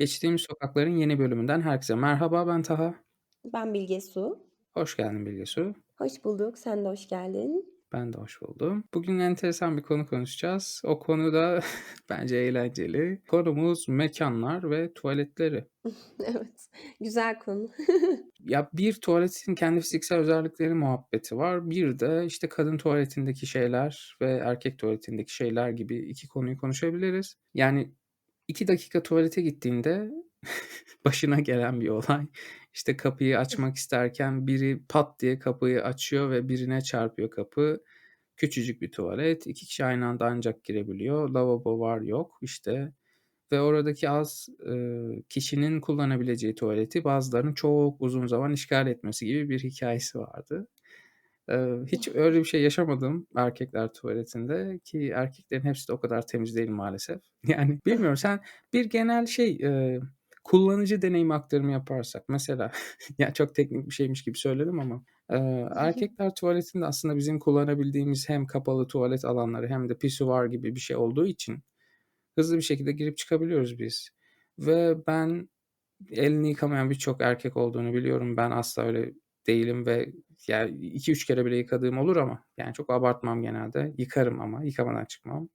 Geçtiğimiz Sokaklar'ın yeni bölümünden herkese merhaba, ben Taha. Ben Bilge Su. Hoş geldin Bilge Su. Hoş bulduk, sen de hoş geldin. Ben de hoş buldum. Bugün enteresan bir konu konuşacağız. O konu da bence eğlenceli. Konumuz mekânlar ve tuvaletleri. Evet, güzel konu. Ya, bir tuvaletin kendi fiziksel özellikleri muhabbeti var. Bir de, işte, kadın tuvaletindeki şeyler ve erkek tuvaletindeki şeyler gibi 2 konuyu konuşabiliriz. Yani 2 dakika tuvalete gittiğinde başına gelen bir olay. İşte, kapıyı açmak isterken biri pat diye kapıyı açıyor ve birine çarpıyor kapı. Küçücük bir tuvalet. 2 kişi aynı anda ancak girebiliyor. Lavabo var yok, işte, ve oradaki az, ııı, kişinin kullanabileceği tuvaleti bazılarının çok uzun zaman işgal etmesi gibi bir hikâyesi vardı. Hiç öyle bir şey yaşamadım erkekler tuvaletinde ki erkeklerin hepsi de o kadar temiz değil maalesef. Yani bilmiyorum sen bir genel şey, kullanıcı deneyimi aktarımı yaparsak mesela ya çok teknik bir şeymiş gibi söyledim ama, erkekler tuvaletinde aslında bizim kullanabildiğimiz hem kapalı tuvalet alanları hem de pisuvar gibi bir şey olduğu için hızlı bir şekilde girip çıkabiliyoruz biz ve ben elini yıkamayan birçok erkek olduğunu biliyorum. Ben asla öyle değilim ve ya 2-3 kere bile yıkadığım olur ama yani çok abartmam genelde. Yıkarım ama yıkamadan çıkmam.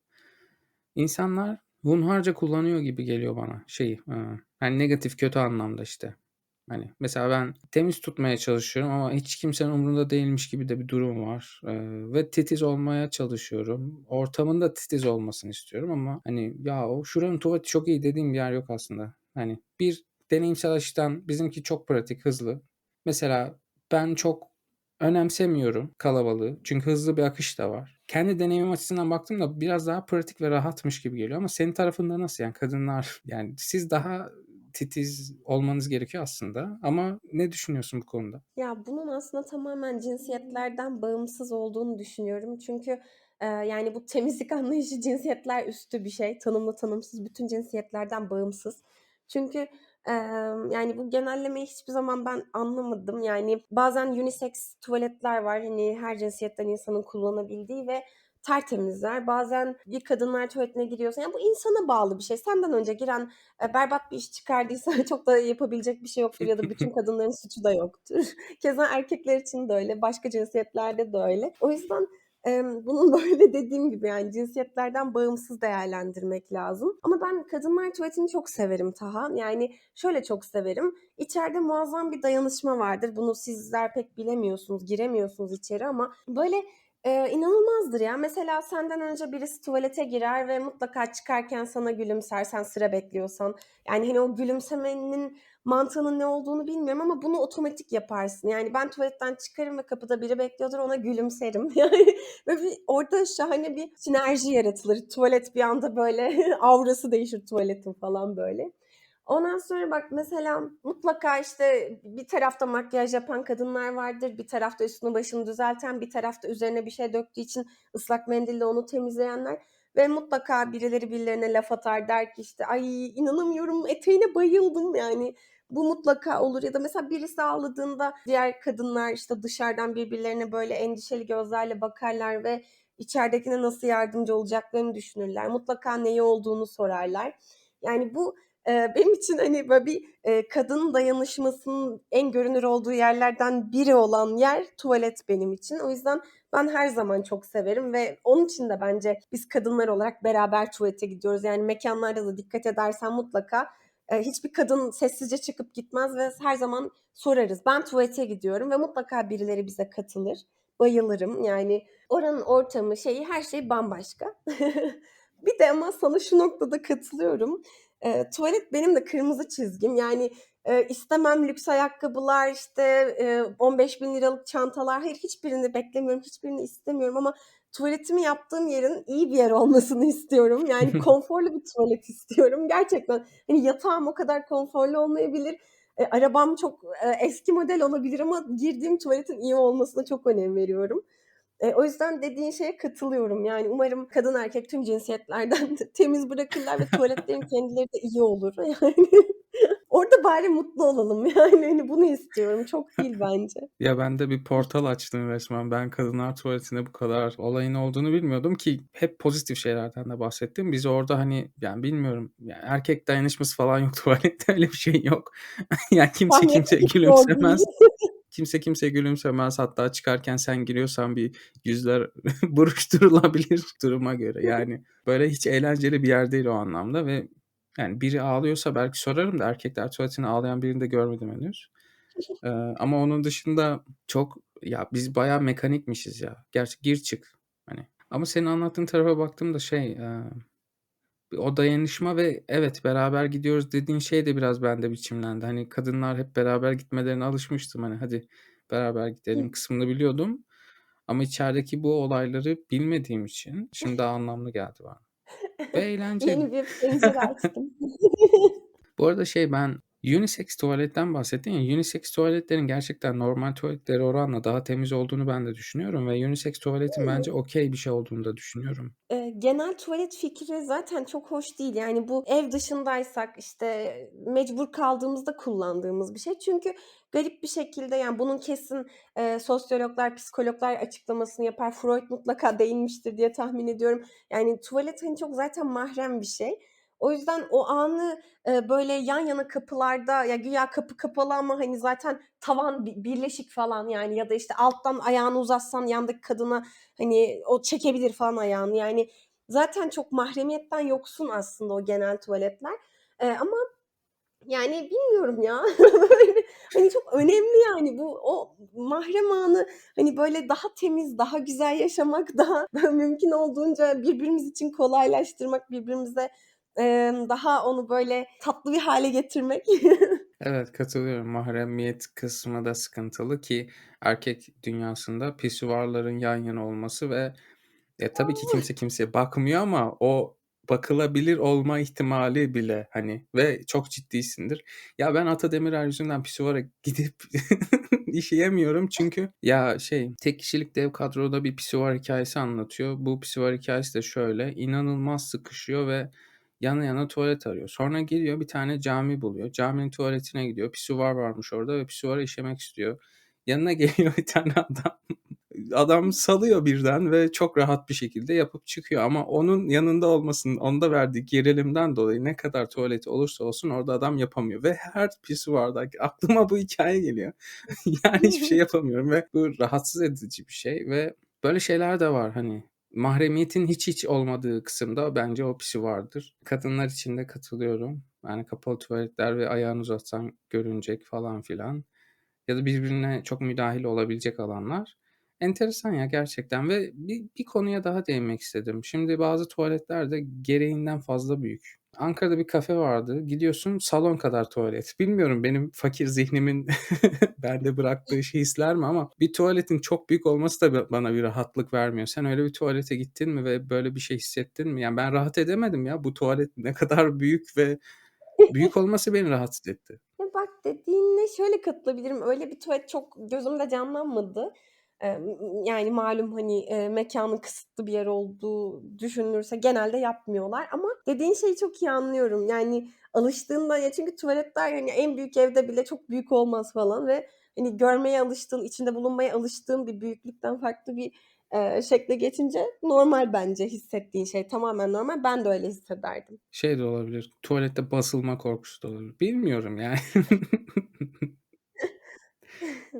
İnsanlar hunharca kullanıyor gibi geliyor bana şeyi, ııı, hani negatif, kötü anlamda işte. Hani mesela ben temiz tutmaya çalışıyorum ama hiç kimsenin umurunda değilmiş gibi de bir durum var, eee, ve titiz olmaya çalışıyorum. Ortamın da titiz olmasını istiyorum ama hani ya o şuranın tuvaleti çok iyi dediğim bir yer yok aslında. Hani bir deneyimsel açıdan bizimki çok pratik, hızlı. Mesela ben çok önemsemiyorum kalabalığı çünkü hızlı bir akış da var. Kendi deneyimim açısından baktığımda biraz daha pratik ve rahatmış gibi geliyor ama senin tarafında nasıl? Yani kadınlar yani siz daha titiz olmanız gerekiyor aslında ama ne düşünüyorsun bu konuda? Ya, bunun aslında tamamen cinsiyetlerden bağımsız olduğunu düşünüyorum. Çünkü, eee, yani, bu temizlik anlayışı cinsiyetler üstü bir şey. Tanımlı tanımsız bütün cinsiyetlerden bağımsız. Çünkü, yani, bu genellemeyi hiçbir zaman ben anlamadım. Yani, bazen unisex tuvaletler var, hani, her cinsiyetten insanın kullanabildiği ve tertemizler. Bazen bir kadınlar tuvaletine giriyorsun, yani, bu insana bağlı bir şey. Senden önce giren, eee, berbat bir iş çıkardıysa çok da yapabilecek bir şey yoktur ya da bütün kadınların suçu da yoktur. Keza erkekler için de öyle, başka cinsiyetlerde de öyle. O yüzden, bunun böyle dediğim gibi, yani, cinsiyetlerden bağımsız değerlendirmek lazım. Ama ben kadınlar tuvaletini çok severim Taha. Yani, şöyle çok severim, içeride muazzam bir dayanışma vardır. Bunu sizler pek bilemiyorsunuz, giremiyorsunuz içeri ama böyle, eee, inanılmazdır ya. Mesela senden önce birisi tuvalete girer ve mutlaka çıkarken sana gülümser, sen sıra bekliyorsan. Yani, hani, o gülümsemenin mantığının ne olduğunu bilmiyorum ama bunu otomatik yaparsın. Yani, ben tuvaletten çıkarım ve kapıda biri bekliyordur, ona gülümserim. Yani, ve bir orada şahane bir sinerji yaratılır. Tuvalet bir anda böyle aurası değişir tuvaletin falan böyle. Ondan sonra bak mesela mutlaka, işte, bir tarafta makyaj yapan kadınlar vardır, bir tarafta üstünü başını düzelten, bir tarafta üzerine bir şey döktüğü için ıslak mendille onu temizleyenler ve mutlaka birileri birilerine laf atar, der ki, işte, "Ay, inanamıyorum, eteğine bayıldım." Yani, bu mutlaka olur ya da mesela birisi ağladığında diğer kadınlar, işte, dışarıdan birbirlerine böyle endişeli gözlerle bakarlar ve içeridekine nasıl yardımcı olacaklarını düşünürler. Mutlaka neyi olduğunu sorarlar. Yani, bu, eee, benim için, hani, böyle bir, eee, kadın dayanışmasının en görünür olduğu yerlerden biri olan yer tuvalet benim için. O yüzden ben her zaman çok severim ve onun için de bence biz kadınlar olarak beraber tuvalete gidiyoruz. Yani, mekânlarda da dikkat edersen mutlaka, eee, hiçbir kadın sessizce çıkıp gitmez ve her zaman sorarız. Ben tuvalete gidiyorum ve mutlaka birileri bize katılır. Bayılırım. Yani, oranın ortamı, şeyi, her şeyi bambaşka. Bir de ama sana şu noktada katılıyorum. Eee, tuvalet benim de kırmızı çizgim. Yani, eee, istemem lüks ayakkabılar, işte, eee, ₺15.000'lık çantalar, hayır hiçbirini beklemiyorum, hiçbirini istemiyorum ama tuvaletimi yaptığım yerin iyi bir yer olmasını istiyorum. Yani, konforlu bir tuvalet istiyorum. Gerçekten, hani, yatağım o kadar konforlu olmayabilir, eee, arabam çok, eee, eski model olabilir ama girdiğim tuvaletin iyi olmasına çok önem veriyorum. Eee, o yüzden dediğin şeye katılıyorum. Yani, umarım kadın erkek tüm cinsiyetlerden temiz bırakırlar ve tuvaletlerin kendileri de iyi olur. Yani, Orada bari mutlu olalım yani, hani, bunu istiyorum. Çok değil bence. Ya, ben de bir portal açtın resmen. Ben kadınlar tuvaletinde bu kadar olayın olduğunu bilmiyordum ki hep pozitif şeylerden de bahsettin. Biz orada, hani, yani, bilmiyorum, ya, erkek dayanışması falan yok tuvalette, öyle bir şey yok. Yani, kimse zor değil. gülümsemez. Kimse kimseye gülümsemez. Hatta çıkarken sen giriyorsan bir yüzler buruşturulabilir duruma göre. Yani, böyle hiç eğlenceli bir yer değil o anlamda ve, yani, biri ağlıyorsa belki sorarım da erkekler tuvaletinde ağlayan birini de görmedim henüz. Eee, ama onun dışında çok ya, biz bayağı mekanikmişiz ya. Gerçi gir çık, hani. Ama senin anlattığın tarafa baktığımda şey, eee, o dayanışma ve evet, beraber gidiyoruz dediğin şey de biraz bende biçimlendi. Hani, kadınlar hep beraber gitmelerine alışmıştım. Hani, hadi beraber gidelim kısmını biliyordum ama içerideki bu olayları bilmediğim için şimdi daha anlamlı geldi bana ve eğlenceli. Yeni bir pencere açtım. Bu arada şey, ben unisex tuvaletten bahsettin ya, unisex tuvaletlerin gerçekten normal tuvaletlere oranla daha temiz olduğunu ben de düşünüyorum ve unisex tuvaletin bence Hıı. okay bir şey olduğunu da düşünüyorum. Eee, genel tuvalet fikri zaten çok hoş değil. Yani, bu ev dışındaysak, işte, mecbur kaldığımızda kullandığımız bir şey. Çünkü garip bir şekilde, yani, bunun kesin, eee, sosyologlar, psikologlar açıklamasını yapar. Freud mutlaka değinmiştir diye tahmin ediyorum. Yani, tuvalet, hani, çok zaten mahrem bir şey. O yüzden o anı, eee, böyle yan yana kapılarda, ya, güya kapı kapalı ama, hani, zaten tavan bi birleşik falan, yani, ya da, işte, alttan ayağını uzatsan yandaki kadına, hani, o çekebilir falan ayağını. Yani, zaten çok mahremiyetten yoksun aslında o genel tuvaletler. Eee, ama, yani, bilmiyorum ya. Böyle, hani, çok önemli, yani, bu o mahrem anı, hani, böyle daha temiz, daha güzel yaşamak, daha mümkün olduğunca birbirimiz için kolaylaştırmak, birbirimize, emm, daha onu böyle tatlı bir hâle getirmek. Evet, katılıyorum. Mahremiyet kısmı da sıkıntılı ki erkek dünyasında pisuvarların yan yana olması ve e, tabii ki kimse kimseye bakmıyor ama o bakılabilir olma ihtimali bile, hani, ve çok ciddiysindir. Ya, ben Ata Demirer yüzünden pisuvara gidip işeyemiyorum çünkü ya, şey, tek kişilik dev kadroda bir pisuvar hikâyesi anlatıyor. Bu pisuvar hikâyesi de şöyle: İnanılmaz sıkışıyor ve yana yana tuvalet arıyor. Sonra geliyor bir tane cami buluyor. Caminin tuvaletine gidiyor. Pisuvar varmış orada ve pisuvara işemek istiyor. Yanına geliyor bir tane adam. Adam salıyor birden ve çok rahat bir şekilde yapıp çıkıyor ama onun yanında olmasının onda verdiği gerilimden dolayı ne kadar tuvaleti olursa olsun orada adam yapamıyor ve her pisuvarda aklıma bu hikâye geliyor. Yani, hiçbir şey yapamıyorum ve bu rahatsız edici bir şey ve böyle şeyler de var, hani, mahremiyetin hiç hiç olmadığı kısımda bence o pisuvardır. Kadınlar için de katılıyorum. Yani, kapalı tuvaletler ve ayağını uzatsan görünecek falan filan ya da birbirine çok müdahil olabilecek alanlar. Enteresan ya gerçekten ve bir bir konuya daha değinmek istedim. Şimdi bazı tuvaletler de gereğinden fazla büyük. Ankara'da bir kafe vardı. Gidiyorsun salon kadar tuvalet. Bilmiyorum benim fakir zihnimin bende bıraktığı hisler mi ama bir tuvaletin çok büyük olması da bana bir rahatlık vermiyor. Sen öyle bir tuvalete gittin mi ve böyle bir şey hissettin mi? Yani, ben rahat edemedim ya. Bu tuvalet ne kadar büyük ve büyük olması beni rahatsız etti. Ya, bak dediğine şöyle katılabilirim. Öyle bir tuvalet çok gözümde canlanmadı. Yani, malum, hani, eee, mekânın kısıtlı bir yer olduğu düşünülürse genelde yapmıyorlar ama dediğin şeyi çok iyi anlıyorum. Yani, alıştığında ya çünkü tuvaletler, hani, en büyük evde bile çok büyük olmaz falan ve, hani, görmeye alıştığın, içinde bulunmaya alıştığın bir büyüklükten farklı bir, eee, şekle geçince normal bence hissettiğin şey. Tamamen normal. Ben de öyle hissederdim. Şey de olabilir, tuvalette basılma korkusu da olabilir. Bilmiyorum yani.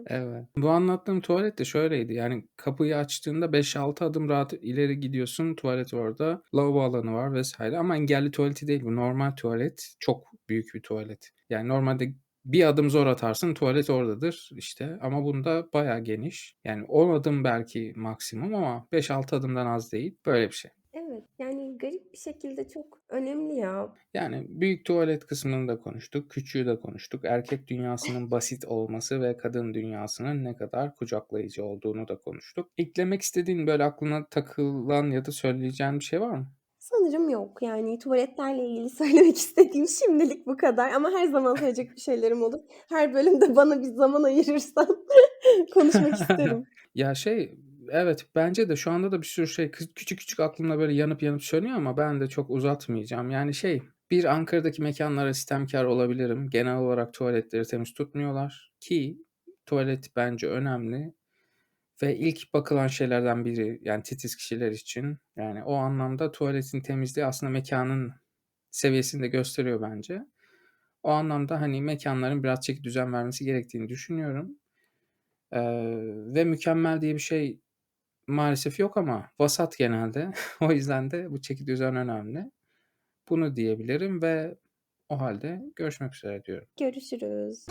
Evet. Bu anlattığım tuvalet de şöyleydi, yani, kapıyı açtığında 5-6 adım rahat ileri gidiyorsun, tuvalet orada, lavabo alanı var vs. ama engelli tuvaleti değil bu, normal tuvalet. Çok büyük bir tuvalet. Yani, normalde bir adım zor atarsın, tuvalet oradadır, işte, ama bunda bayağı geniş. Yani, 10 adım belki maksimum ama 5-6 adımdan az değil. Böyle bir şey. Evet, yani, garip bir şekilde çok önemli ya. Yani, büyük tuvalet kısmını da konuştuk, küçüğü de konuştuk. Erkek dünyasının basit olması ve kadın dünyasının ne kadar kucaklayıcı olduğunu da konuştuk. Eklemek istediğin, böyle, aklına takılan ya da söyleyeceğin bir şey var mı? Sanırım yok. Yani, tuvaletlerle ilgili söylemek istediğim şimdilik bu kadar ama her zaman söyleyecek bir şeylerim olur. Her bölümde bana bir zaman ayırırsan konuşmak isterim. Ya, şey, evet, bence de şu anda da bir sürü şey küçük küçük aklımda böyle yanıp yanıp sönüyor ama ben de çok uzatmayacağım. Yani, şey Bir, Ankara'daki mekânlara sitemkâr olabilirim. Genel olarak tuvaletleri temiz tutmuyorlar ki tuvalet bence önemli ve ilk bakılan şeylerden biri, yani titiz kişiler için. Yani o anlamda tuvaletin temizliği aslında mekânın seviyesini de gösteriyor bence. O anlamda, hani, mekânların biraz çekidüzen vermesi gerektiğini düşünüyorum. Eee, ve mükemmel diye bir şey maalesef yok ama vasat genelde. O yüzden de bu çekidüzen önemli. Bunu diyebilirim ve o hâlde görüşmek üzere diyorum. Görüşürüz.